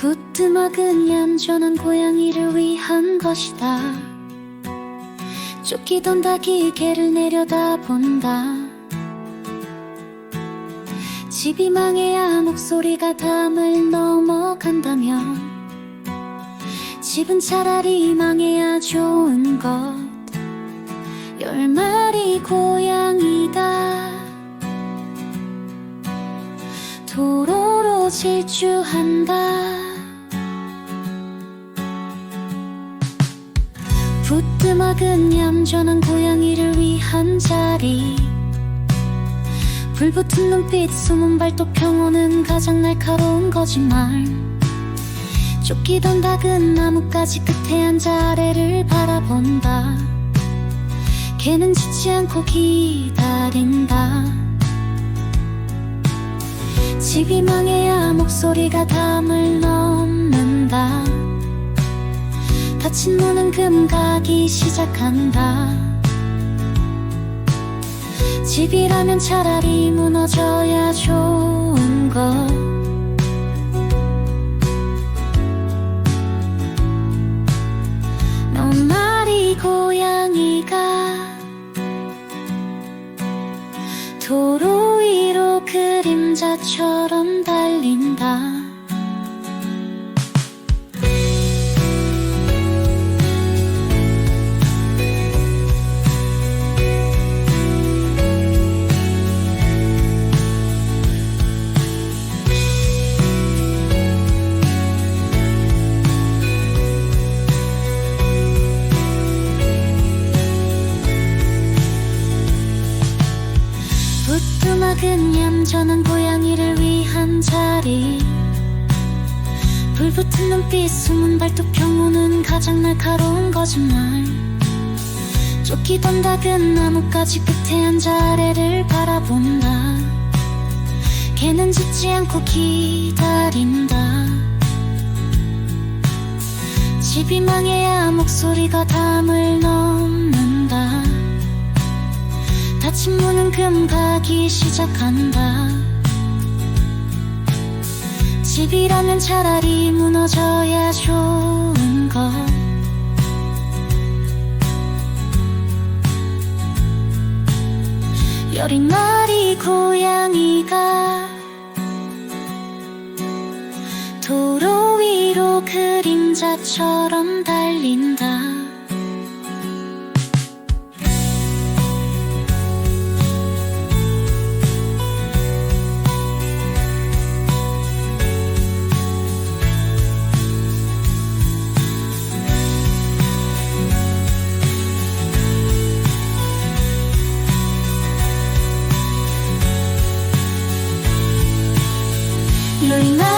부뚜막은 얌전한 고양이를 위한 것이다. 쫓기던 닭이 개를 내려다본다. 집이 망해야 목소리가 담을 넘어간다면 집은 차라리 망해야 좋은 것. 열 마리 고양이다. 도로로 질주한다 부뚜막은 얌전한 고양이를 위한 자리. 불붙은 눈빛 숨은 발톱 평온은 가장 날카로운 거짓말. 쫓기던 닭은 나뭇가지 끝에 앉아 아래를 바라본다. 개는 짖지 않고 기다린다. 집이 망해야 목소리가 담을 넘는다 닫힌 문은 금가기 시작한다. 집이라면 차라리 무너져야 좋은 것 부뚜막은 얌전한 고양이를 위한 자리. 불붙은 눈빛 숨은 발톱 평온은 가장 날카로운 거짓말. 쫓기던 닭은 나뭇가지 끝에 앉아 아래를 바라본다 개는 짖지 않고 기다린다. 집이 망해야 목소리가 담을 넘는다 닫힌 문은 금가기 시작한다. 집이라면 차라리 무너져야 좋은 것. 열인 마리 고양이가 도로 위로 그림자처럼 달린다 열린